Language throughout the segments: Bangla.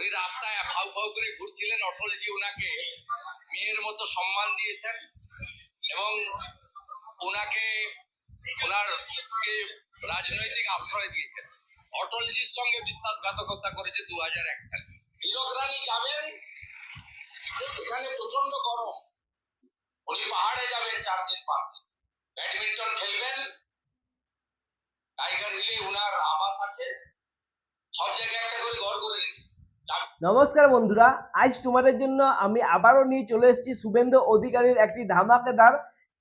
উনি রাস্তায় ফাউ ফাউ করে ঘুরছিলেন অটলজি ওনাকে মেয়ের মতো সম্মান দিয়েছেন এবং ওনাকে ওনার রাজনৈতিক আশ্রয় দিয়েছেন। অটলজির সঙ্গে বিশ্বাসঘাতকতা করেছে দু হাজার এক সালে। হীরক রানী যাবেন, এখানে প্রচণ্ড গরম। উনি পাহাড়ে যাবেন চার দিন, পাঁচ দিন। ব্যাডমিন্টন খেলবেন। টাইগার হিলে ওনার আবাস আছে। সব জায়গায় একটা করে ঘর করে রেখেছে। নমস্কার বন্ধুরা আজ তোমাদের জন্য আমি আবারও নিয়ে চলে এসেছি শুভেন্দু অধিকারীর একটি ধামাকেদার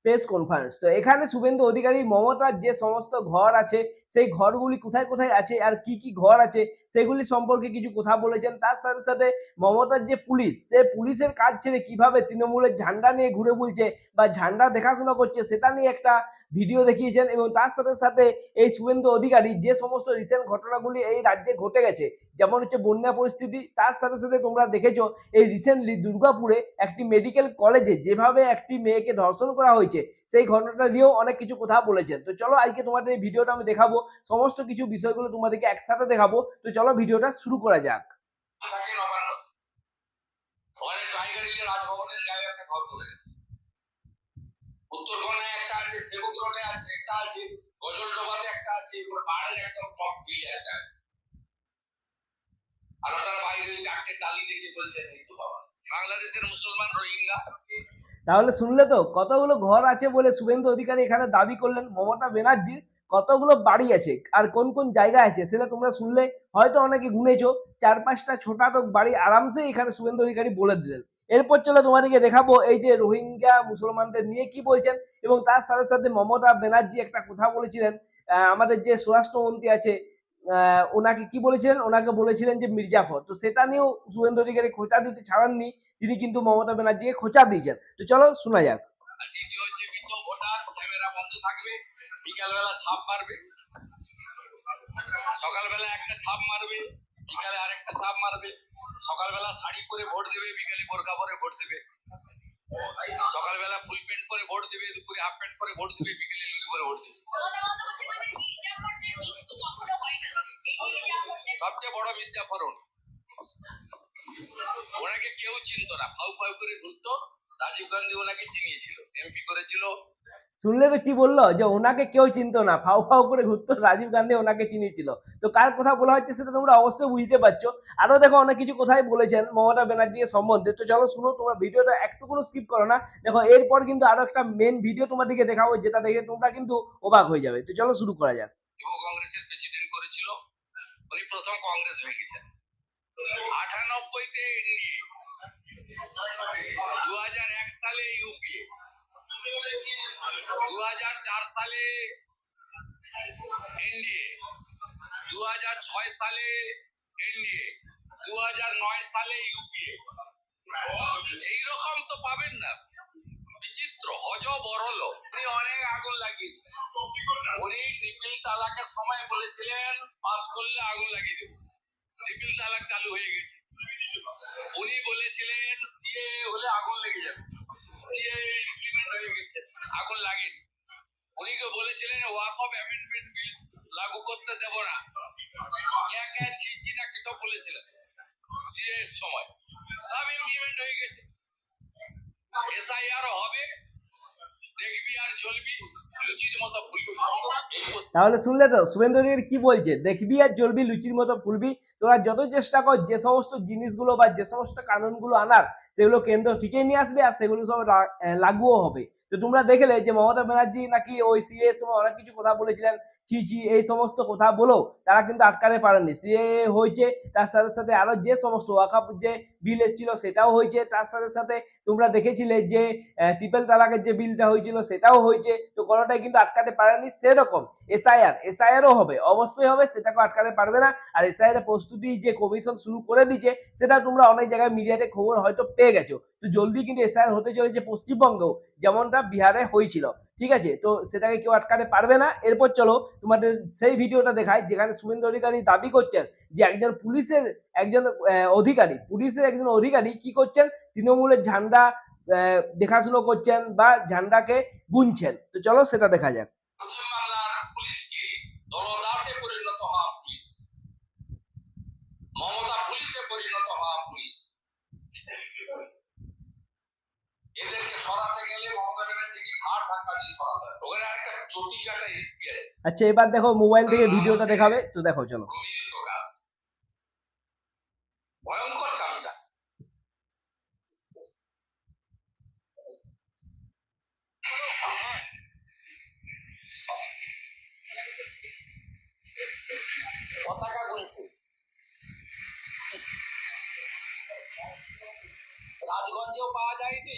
প্রেস কনফারেন্স তো এখানে শুভেন্দু অধিকারী মমতার যে সমস্ত ঘর আছে, সেই ঘরগুলি কোথায় কোথায় আছে আর কি কি ঘর আছে, সেগুলি সম্পর্কে কিছু কথা বলেছেন। তার সাথে সাথে মমতার যে পুলিশ, সে পুলিশের কাজ ছেড়ে কীভাবে তৃণমূলের ঝান্ডা নিয়ে ঘুরে বলছে বা ঝান্ডা দেখাশোনা করছে, সেটা নিয়ে একটা ভিডিও দেখিয়েছেন এবং তার সাথে সাথে এই শুভেন্দু অধিকারী, যে সমস্ত রিসেন্ট ঘটনাগুলি এই রাজ্যে ঘটে গেছে, যেমন হচ্ছে বন্যা পরিস্থিতি, তার সাথে সাথে তোমরা দেখেছ এই রিসেন্টলি দুর্গাপুরে একটি মেডিকেল কলেজে যেভাবে একটি মেয়েকে ধর্ষণ করা হয়েছে সেই ঘটনাটা নিয়েও অনেক কিছু কথা বলেছেন। তো চলো আজকে তোমাদের এই ভিডিওটা আমি দেখাবো। সমস্ত কিছু বিষয়গুলো তোমাদেরকে একসাথে দেখাবো। তো চলো ভিডিওটা শুরু করা যাক। বাংলাদেশের মুসলমান রোহিঙ্গা। তাহলে শুনলে তো, কতগুলো ঘর আছে বলে শুভেন্দু অধিকারী এখানে দাবি করলেন? মমতা ব্যানার্জির কতগুলো বাড়ি আছে? আর কোন কোন জায়গা আছে? সেটা তোমরা শুনলে হয়তো অনেকে গুনেছো। চার পাঁচটা ছোটাটো বাড়ি আরামসে এখানে শুভেন্দু অধিকারী বলে দিলেন। এরপর চলো তোমাদেরকে দেখাবো এই যে রোহিঙ্গা মুসলমানদের নিয়ে কি বলছেন এবং তার সাথে সাথে মমতা ব্যানার্জি একটা কথা বলেছিলেন। আমাদের যে স্বরাষ্ট্রমন্ত্রী আছে ওনাকে কি বলেছিলেন? ওনাকে বলেছিলেন যে, মির্জাফর। তো সেটা নিয়েও শুভেন্দু অধিকারী খোঁচা দিতে ছাড়াননি। তিনি কিন্তু মমতা ব্যানার্জিকে খোঁচা দিয়েছেন। তো চলো, শোনা যাক। সকালবেলা একটা ছাপ মারবে, বিকালে আরেকটা ছাপ মারবে। সকালবেলা শাড়ি পরে ভোট দেবে, বিকালে বোরকা পরে ভোট দেবে। সকালবেলা ফুল প্যান্ট পরে ভোট দিবে, দুপুরে হাফ প্যান্ট পরে ভোট দিবে, বিকেলে লুঙ্গি পরে ভোট দিবে। সবচেয়ে বড় মির্জাফরণ। ওনাকে কেউ চিনতো না। ফাউ ফাউ করে ঘুরতো রাজীব গান্ধী ওনাকে চিনিয়েছিল। এমপি করেছিল। শুনলে তো কি বলল? যে ওনাকে কেউ চিনতো না। ফাউ ফাউ করে ঘুরতো। রাজীব গান্ধী ওনাকে চিনিয়েছিল। তো কার কথা বলা হচ্ছে সেটা তোমরা অবশ্যই বুঝতে পারছ। আরও দেখো, অনেক কিছু কথাই বলেছেন মমতা ব্যানার্জির সম্বন্ধে। তো চলো, শুনো, তোমরা ভিডিওটা একটুকুনো স্কিপ করো না। দেখো, এরপর কিন্তু আরও একটা মেন ভিডিও তোমাদেরকে দেখাবো, যেটা দেখে তোমরা কিন্তু অবাক হয়ে যাবে। তো চলো, শুরু করা যাক। যুব কংগ্রেসের প্রেসিডেন্ট করেছিল। উনি প্রথম কংগ্রেস ভেঙেছেন আটানব্বইতে এনডিএ। দু হাজার এক সালে ইউপিএ। সালে এনডিএ দু সালে এনডিএ দু সালে ইউপিএ। এইরকম তো পাবেন না। বিচিত্র হজ বরল উনি অনেক আগুন লাগিয়েছেন। উনি ট্রিপল তালাকের সময় বলেছিলেন, পাস করলে আগুন লাগিয়ে দেবো। ট্রিপল তালাক চালু হয়ে গেছে। উনি বলেছিলেন সিএ হলে আগুন লেগে যাবে। সিএ হয়ে গেছে আগুন লাগেনি। উনি বলেছিলেন ওয়াক অফ অ্যামেন্ডমেন্ট বিল লাগু করতে দেব না। একা ছিচি না কিসব বলেছিলেন? সিএস সময়। সব ইমপ্লিমেন্ট হয়ে গেছে। এসআইআর হবে, দেখবি আর চলবি তাহলে শুনলে তো শুভেন্দু অধিকারী কি বলছে? দেখবি আর জ্বলবি লুচির মতো ফুলবি। তোরা যত চেষ্টা কর যে সমস্ত জিনিসগুলো বা যে সমস্ত কানুনগুলো আনার সেগুলো কেন্দ্র ঠিকই নিয়ে আসবে আর সেগুলো সব লাগুও হবে। তো তোমরা দেখলে যে মমতা ব্যানার্জি নাকি ওই সিএ সময় অনেক কিছু কথা বলেছিলেন ছি ছি এই সমস্ত কথা বলো তারা কিন্তু আটকাতে পারেনি। সিএ হয়েছে তার সাথে সাথে আরও যে সমস্ত ওয়াকাপ যে বিল এসেছিল সেটাও হয়েছে। তার সাথে সাথে তোমরা দেখেছিলে যে আহ, ট্রিপল তালাকের যে বিলটা হয়েছিল সেটাও হয়েছে। তো কোনোটাই কিন্তু আটকাতে পারেনি সেরকম। এসআইআর এসআইআরও হবে, অবশ্যই হবে সেটাকে আটকাতে পারবে না। আর এসআইআর প্রস্তুতি যে কমিশন শুরু করে দিয়েছে, সেটা তোমরা অনেক জায়গায় মিডিয়াতে খবর হয়তো পেয়ে গেছো। তো জলদি কিন্তু এসআইআর হতে চলেছে পশ্চিমবঙ্গেও যেমনটা বিহারে হয়েছিল। ঠিক আছে? তো সেটাকে কেউ আটকাতে পারবে না। এরপর চলো, তোমাদের সেই ভিডিওটা দেখায় যেখানে শুভেন্দু অধিকারী দাবি করছেন যে একজন পুলিশের, একজন অধিকারী, পুলিশের একজন অধিকারী কি করছেন? তৃণমূলের ঝান্ডা দেখাশুনো করছেন বা ঝান্ডাকে গুনছেন তো চলো সেটা দেখা যাক। আচ্ছা এবার দেখো মোবাইল থেকে ভিডিওটা দেখাবে তো দেখো চলো প্রবীর প্রকাশ ভয়ঙ্কর চামচা পতাকা গুনছে রাজগঞ্জেও পাওয়া যায়নি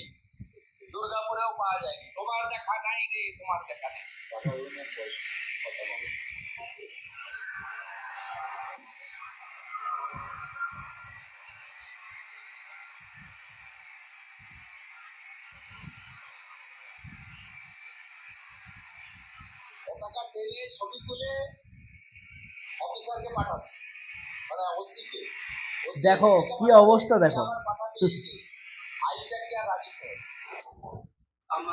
দুর্গাপুরেও পাওয়া যায়নি। তোমার দেখা নাই রে তোমার দেখা নেই। পতাকা টেনে ছবি তুলে অফিসারকে পাঠাচ্ছে মানে ওসিকে। দেখো, কি অবস্থা দেখো। আইপ্যাডকে আর রাজি করে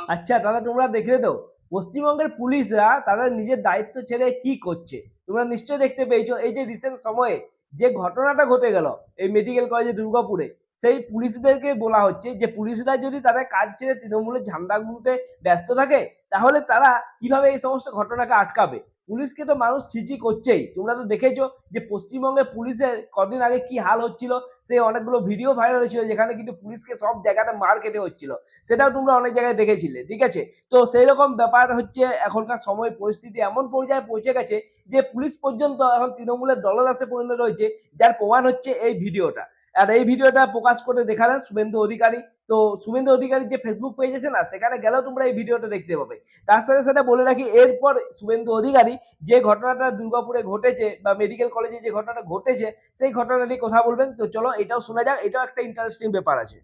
আচ্ছা দাদা তোমরা দেখলে তো পশ্চিমবঙ্গের পুলিশরা তাদের নিজের দায়িত্ব ছেড়ে কি করছে? তোমরা নিশ্চয়ই দেখতে পেয়েছ, এই যে রিসেন্ট সময়ে যে ঘটনাটা ঘটে গেল, এই মেডিকেল কলেজে দুর্গাপুরে, সেই পুলিশদেরকে বলা হচ্ছে যে পুলিশরা যদি তাদের কাজ ছেড়ে তৃণমূলের ঝান্ডা গুনতে ব্যস্ত থাকে, তাহলে তারা কীভাবে এই সমস্ত ঘটনাকে আটকাবে? পুলিশকে তো মানুষ ছিচি করছেই। তোমরা তো দেখেছ যে পশ্চিমবঙ্গের পুলিশের কদিন আগে কি হাল হচ্ছিল, সে অনেকগুলো ভিডিও ভাইরাল হয়েছিল যেখানে কিন্তু পুলিশকে সব জায়গাতে মার কেটে হচ্ছিল। সেটাও তোমরা অনেক জায়গায় দেখেছিলে, ঠিক আছে? তো সেই রকম ব্যাপার হচ্ছে, এখনকার সময় পরিস্থিতি এমন পর্যায়ে পৌঁছে গেছে যে পুলিশ পর্যন্ত এখন তৃণমূলের দলদাসে পরিণত রয়েছে যার প্রমাণ হচ্ছে এই ভিডিওটা। আর এই ভিডিওটা প্রকাশ করে দেখালেন শুভেন্দু অধিকারী। তো শুভেন্দু অধিকারীর যে ফেসবুক পেজ আছে না, সেখানে গেলেও তোমরা এই ভিডিওটা দেখতে পাবে। তার সাথে সাথে বলে রাখি, এরপর শুভেন্দু অধিকারী যে ঘটনাটা দুর্গাপুরে ঘটেছে বা মেডিকেল কলেজে যে ঘটনাটা ঘটেছে, সেই ঘটনা নিয়ে কথা বলবেন। তো চলো, এটাও শোনা যাক, এটাও একটা ইন্টারেস্টিং ব্যাপার আছে।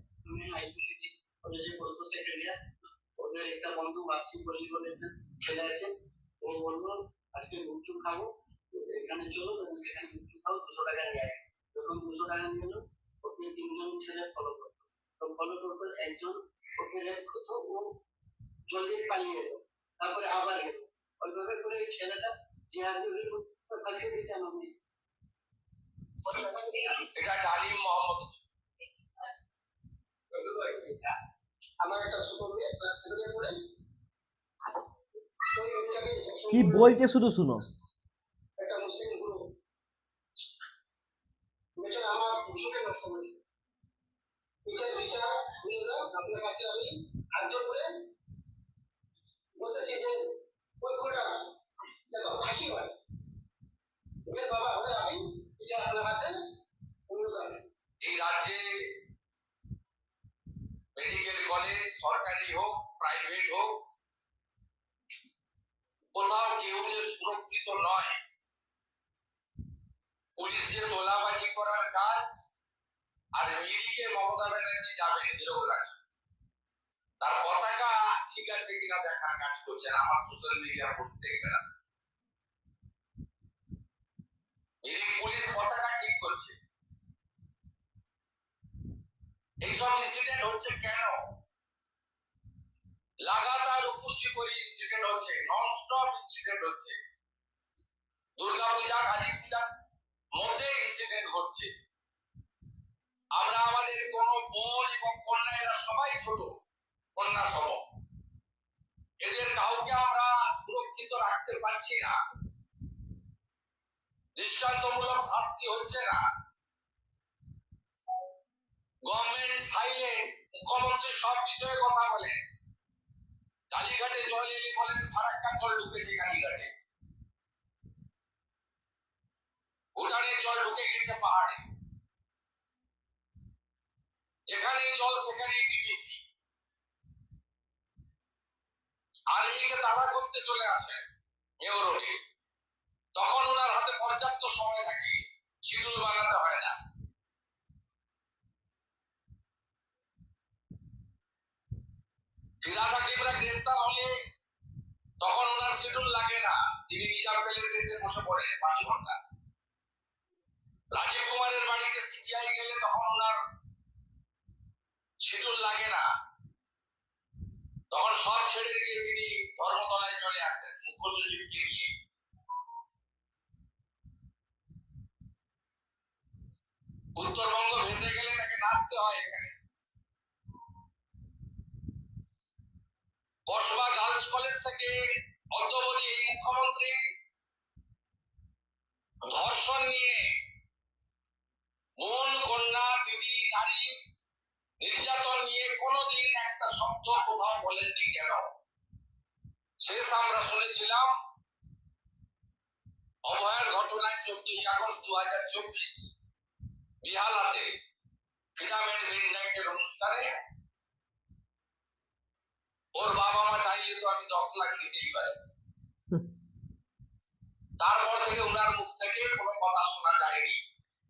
এখানে চলো সেখানে দুশো টাকা নিয়ে আয়। যখন দুশো টাকা নিয়ে এলো তিনজন ছেলে ফলো করতো। তো ফলো করতো একজন ওকে রেপ করতো ও জলদি পালিয়ে এলো তারপরে আবার এলো ওইভাবে করে এই ছেলেটা জিহাদি হয়ে ফাঁসিয়ে দিয়েছে আমার মেয়ে এটা ডালিম মোহাম্মদ। আমার একটা ছোট মেয়ে ক্লাস সেভেনে পড়ে। কি বলছে শুধু শুনো। একটা মুসলিম মেয়েটা আমার মুখে নষ্ট করে বিচার আপনার কাছে আমি করে বলতেছি যে, ওই দেখো ফাঁসি হয়। বাবা হলে আমি আপনার কাছে এই রাজ্যে মেডিকেল কলেজ সরকারি হোক প্রাইভেট হোক, কোথাও কেউ যে সুরক্ষিত নয়, পুলিশ যে তোলাবাজি কাজ আর মিরিকে মমতা ব্যানার্জি যাবেন বিরোধ তার পতাকা ঠিক আছে কিনা দেখার কাজ করছেন আমার সোশ্যাল মিডিয়া পোস্ট দেখে গেলাম। মিরিক পুলিশ পতাকা ঠিক করছে। এইসব ইনসিডেন্ট হচ্ছে কেন? লাগাতার উপর্তি করে ইনসিডেন্ট হচ্ছে নন স্টপ ইনসিডেন্ট হচ্ছে। দুর্গা পূজা কালী পূজার মধ্যে ইনসিডেন্ট ঘটছে। আমরা আমাদের কোন বোন এবং কন্যা এরা সবাই ছোট, কন্যা এদের কাউকে আমরা সুরক্ষিত রাখতে পারছি না। দৃষ্টান্তমূলক শাস্তি হচ্ছে না। গভর্নমেন্ট সাইলেন্ট মুখ্যমন্ত্রী সব বিষয়ে কথা বলেন। কালীঘাটে জল এলে বলেন, ফারাক্কা জল ঢুকেছে কালীঘাটে। ভুটানের জল ঢুকে গেছে পাহাড়ে। যেখানে জল, সেখানে ডিবিসি আর্মিকে তাড়া করতে চলে আসেন মেয়রকে তখন ওনার হাতে পর্যাপ্ত সময় থাকে, শিডিউল বানাতে হয় না। গ্রেপ্তার হলে তখন ওনার শিডিউল লাগে না। তিনি রিজার্ভ প্যালেসে এসে বসে পড়েন পাঁচ ঘণ্টা। রাজীব কুমারের বাড়িতে সিবিআই গেলে তখন ওনার শিডিউল লাগে না। তখন সব ছেড়ে দিয়ে তিনি ধর্মতলায় চলে আসেন, মুখ্য সচিবকে নিয়ে। উত্তরবঙ্গ ভেসে গেলে তাকে নাচতে হয় এখানে। কসবা গার্লস কলেজ থেকে অদ্যবধি মুখ্যমন্ত্রী ধর্ষণ নিয়ে মন কন্যা দিদি নারী নির্যাতন নিয়ে কোনোদিন একটা শব্দ কোথাও বলেননি কেন? শেষ আমরা শুনেছিলাম, অভয়ের ঘটনায় চোদ্দই আগস্ট দু হাজার চব্বিশ বিহালাতে মিডনাইটের অনুষ্ঠানে ওর বাবা মা চাইলে তো আমি দশ লাখ দিতেই পারি। তারপর থেকে ওনার মুখ থেকে কোনো কথা শোনা যায়নি।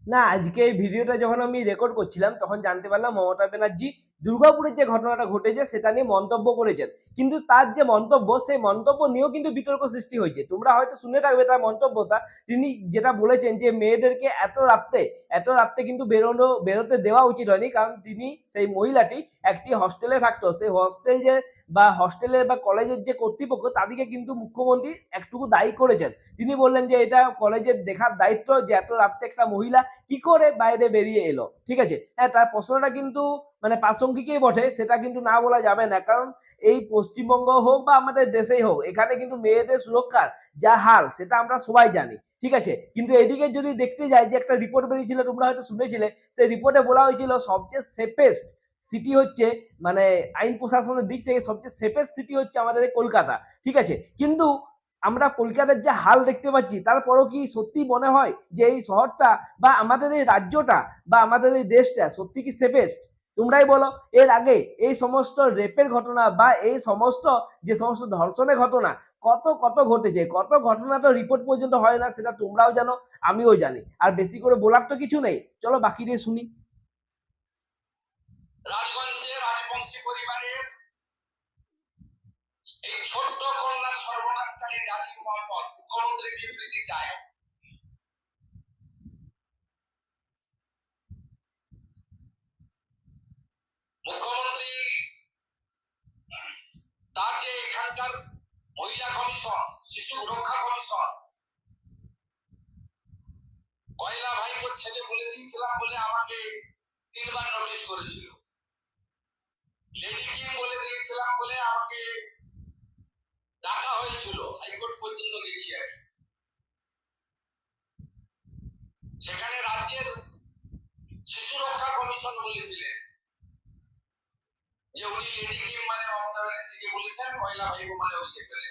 না, আজকে এই ভিডিওটা যখন আমি রেকর্ড করছিলাম, তখন জানতে পারলাম মমতা ব্যানার্জি দুর্গাপুরের যে ঘটনাটা ঘটেছে, সেটা নিয়ে মন্তব্য করেছেন। কিন্তু তার যে মন্তব্য, সেই মন্তব্য নিয়েও কিন্তু বিতর্ক সৃষ্টি হয়েছে। তোমরা হয়তো শুনে রাখবে তার মন্তব্যটা। তিনি যেটা বলেছেন যে, মেয়েদেরকে এত রাত্রে এত রাত্রে কিন্তু বেরোনো, বেরোতে দেওয়া উচিত হয়নি। কারণ তিনি, সেই মহিলাটি একটি হস্টেলে থাকতো। সেই হস্টেল যে, বা হস্টেলের বা কলেজের যে কর্তৃপক্ষ, তাদেরকে কিন্তু মুখ্যমন্ত্রী একটুকু দায়ী করেছেন। তিনি বললেন যে, এটা কলেজের দেখার দায়িত্ব যে, এত রাত্রে একটা মহিলা কি করে বাইরে বেরিয়ে এলো? ঠিক আছে? হ্যাঁ তার প্রশ্নটা কিন্তু মানে প্রাসঙ্গিকই বটে, সেটা কিন্তু না বলা যাবে না। কারণ এই পশ্চিমবঙ্গ হোক বা আমাদের দেশেই হোক, এখানে কিন্তু মেয়েদের সুরক্ষার যা হাল, সেটা আমরা সবাই জানি। ঠিক আছে? কিন্তু এদিকে যদি দেখতে যাই যে একটা রিপোর্ট বেরিয়েছিল, তোমরা হয়তো শুনেছিলে, সেই রিপোর্টে বলা হয়েছিল সবচেয়ে সেফেস্ট সিটি হচ্ছে মানে আইন প্রশাসনের দিক থেকে সবচেয়ে সেফেস্ট সিটি হচ্ছে আমাদের কলকাতা। ঠিক আছে? কিন্তু আমরা কলকাতার যে হাল দেখতে পাচ্ছি তারপরও কি সত্যি মনে হয় যে এই শহরটা বা আমাদের এই রাজ্যটা বা আমাদের এই দেশটা সত্যি কি সেফেস্ট তোমরাই বলো, এর আগে এই সমস্ত রেপের ঘটনা বা এই সমস্ত, যে সমস্ত ধর্ষণের ঘটনা, কত কত ঘটেছে, কত ঘটনা তো রিপোর্ট পর্যন্ত হয় না, সেটা তোমরাও জানো, আমিও জানি। আর বেশি করে বলার তো কিছু নেই, চলো বাকি দিয়ে শুনি। ছোট্ট কন্যার সর্বনাশকারী মুখ্যমন্ত্রী বিবৃতি চায়। মুখ্যমন্ত্রী, তার যে এখানকার মহিলা কমিশন, শিশু রক্ষা কমিশন, কয়লা ছেলে বলে বলে আমাকে তিনবার করেছিল। লেডি কিং বলে দিয়েছিলাম বলে আমাকে ডাকা হয়েছিল, হাইকোর্ট পর্যন্ত গেছি আমি। সেখানে রাজ্যের শিশু রক্ষা কমিশন বলেছিলেন। যে উনি লেডি কিং মানে মমতা ব্যানার্জিকে বলেছেন কয়লা ভাইব মানে ওই সেখানে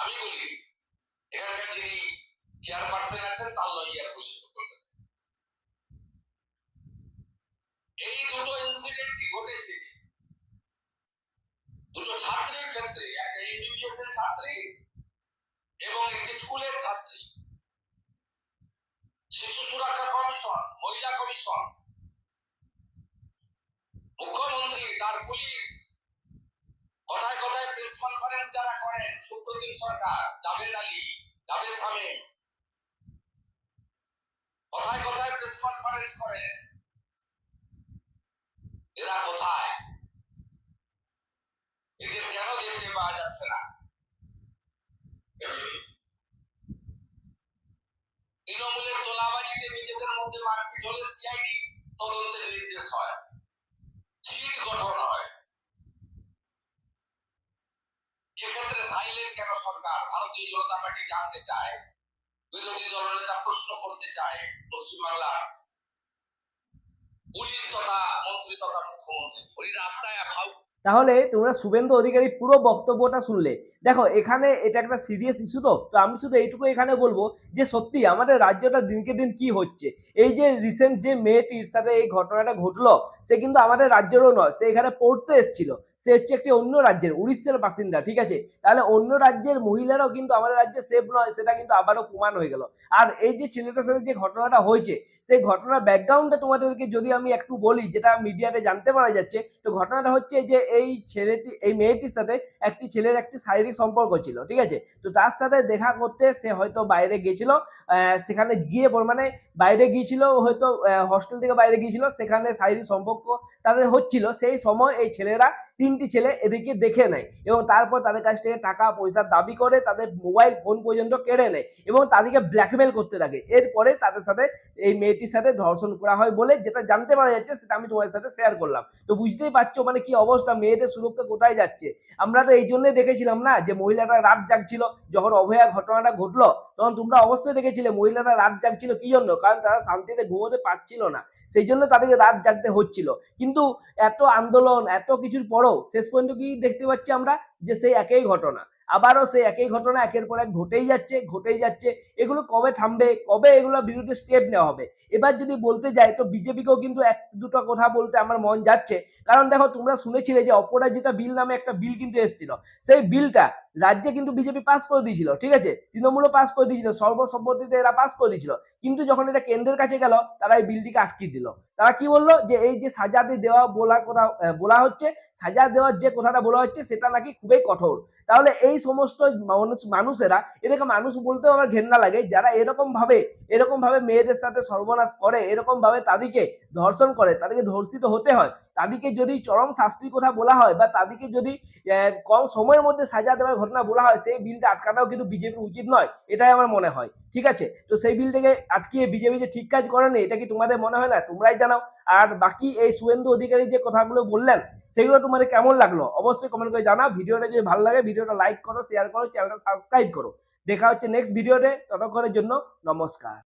আমি বলি, এখানকার যিনি চেয়ারপারসন আছেন, তার লয়ার বলেছিল। এই দুটো ইনসিডেন্ট কি ঘটেছে? দুটো ছাত্রীর ক্ষেত্রে একটা এমবিবিএস এর ছাত্রী এবং একটি স্কুলের ছাত্রী। শিশু সুরক্ষা কমিশন, মহিলা কমিশন মুখ্যমন্ত্রী, তার পুলিশ। কথায় কথায় প্রেস কনফারেন্স যারা করেন, সুপ্রতিম সরকার, জাভেদ আলী, জাভেদ সামিম কথায় কথায় প্রেস কনফারেন্স করেন। এরা কোথায়? এদের কেন দেখতে পাওয়া যাচ্ছে না? তৃণমূলের তোলাবাজিতে নিজেদের মধ্যে মারপিট হলে সিআইডি তদন্তের নির্দেশ হয়। সিট গঠন হয়। এক্ষেত্রে সাইলেন্ট কেন সরকার? ভারতীয় জনতা পার্টি জানতে চায়, বিরোধী দলনেতা প্রশ্ন করতে চায় পশ্চিমবাংলার। পুলিশ তথা মন্ত্রী তথা মুখ্যমন্ত্রী, ওই রাস্তায় ভাব তাহলে তোমরা শুভেন্দু অধিকারী পুরো বক্তব্যটা শুনলে। দেখো, এখানে এটা একটা সিরিয়াস ইস্যু তো তো আমি শুধু এইটুকু এখানে বলব যে সত্যি আমাদের রাজ্যটা দিনকে দিন কি হচ্ছে। এই যে রিসেন্ট যে মেয়েটির সাথে এই ঘটনাটা ঘটলো, সে কিন্তু আমাদের রাজ্যেরও নয়, সে এখানে পড়তে এসেছিল। সে হচ্ছে একটি অন্য রাজ্যের, উড়িষ্যার বাসিন্দা, ঠিক আছে? তাহলে অন্য রাজ্যের মহিলারাও কিন্তু আমাদের রাজ্যে সেফ নয়, সেটা কিন্তু আবারও প্রমাণ হয়ে গেল। আর এই যে ছেলেটার সাথে যে ঘটনাটা হয়েছে, সেই ঘটনার ব্যাকগ্রাউন্ডটা তোমাদেরকে যদি আমি একটু বলি, যেটা মিডিয়াতে জানতে পারা যাচ্ছে, তো ঘটনাটা হচ্ছে যে এই ছেলেটি, এই মেয়েটির সাথে একটি ছেলের একটি শারীরিক সম্পর্ক ছিল, ঠিক আছে? তো তার সাথে দেখা করতে সে হয়তো বাইরে গিয়েছিল সেখানে গিয়ে মানে বাইরে গিয়েছিল, হয়তো হস্টেল থেকে বাইরে গিয়েছিল, সেখানে শারীরিক সম্পর্ক তাদের হচ্ছিল। সেই সময় এই ছেলেরা তিনটি ছেলে এদেরকে দেখে নেয় এবং তারপর তাদের কাছ থেকে টাকা, পয়সা দাবি করে তাদের মোবাইল ফোন পর্যন্ত কেড়ে নেয় এবং তাদেরকে ব্ল্যাকমেল করতে লাগে এরপরে তাদের সাথে এই মেয়েটির সাথে ধর্ষণ করা হয় বলে যেটা জানতে পারা যাচ্ছে সেটা আমি তোমাদের সাথে শেয়ার করলাম। তো বুঝতেই পারছ মানে কি অবস্থা? মেয়েদের সুরক্ষা কোথায় যাচ্ছে? আমরা তো এই জন্যই দেখেছিলাম না যে মহিলারা রাত জাগছিল, যখন অভয়া ঘটনাটা ঘটলো, তখন তোমরা অবশ্যই দেখেছিলে মহিলারা রাত জাগছিল কি জন্য? কারণ তারা শান্তিতে ঘুমোতে পারছিল না। সেই জন্য তাদেরকে রাত জাগতে হচ্ছিল। কিন্তু এত আন্দোলন, এত কিছুর পরও শেষ পর্যন্ত কি দেখতে পাচ্ছি আমরা? যে সেই একই ঘটনা। আবারও সেই একই ঘটনা, একের পর এক ঘটেই যাচ্ছে ঘটেই যাচ্ছে। এগুলো কবে থামবে, কবে এগুলোর বিরুদ্ধে স্টেপ নেওয়া হবে? এবার যদি বলতে যাই, তো বিজেপিকেও কিন্তু এক, দুটো কথা বলতে আমার মন যাচ্ছে। কারণ দেখো, তোমরা শুনেছিলে যে অপরাজিতা বিল নামে একটা বিল কিন্তু এসেছিল। সেই বিলটা রাজ্যে কিন্তু বিজেপি পাস করে দিয়েছিল, ঠিক আছে? তৃণমূলও পাস করে দিয়েছিল, সর্বসম্মতিতে এরা পাস করে দিয়েছিল। কিন্তু যখন এটা কেন্দ্রের কাছে গেল, তারা এই বিলটিকে আটকে দিল। তারা কি বলল? যে এই যে সাজাতে দেওয়া বলা কথা বলা হচ্ছে, সাজা দেওয়ার যে কথাটা বলা হচ্ছে, সেটা নাকি খুবই কঠোর। তাহলে এই সমস্ত মানুষ, মানুষেরা এরকম মানুষ বলতেও আমার ঘেন্না লাগে, যারা এরকম ভাবে এরকম ভাবে মেয়েদের সাথে সর্বনাশ করে এরকম ভাবে তাদেরকে ধর্ষণ করে, তাদেরকে ধর্ষিত হতে হয়, তাদেরকে যদি চরম শাস্তির কথা বলা হয় বা তাদেরকে যদি কম সময়ের মধ্যে সাজা দেওয়ার ঘটনা বলা হয়, সেই বিলটা আটকাটাও কিন্তু বিজেপির উচিত নয়, এটাই আমার মনে হয়, ঠিক আছে? তো সেই বিল বিলটাকে আটকিয়ে বিজেপি যে ঠিক কাজ করেনি, এটা কি তোমাদের মনে হয় না? তোমরাই জানাও। আর বাকি এই শুভেন্দু অধিকারী যে কথাগুলো বললেন, সেগুলো তোমাদের কেমন লাগল? অবশ্যই কমেন্ট করে জানাও। ভিডিওটা যদি ভালো লাগে, ভিডিওটা লাইক করো শেয়ার করো চ্যানেলটা সাবস্ক্রাইব করো। দেখা হচ্ছে নেক্সট ভিডিওতে ততক্ষণের জন্য নমস্কার।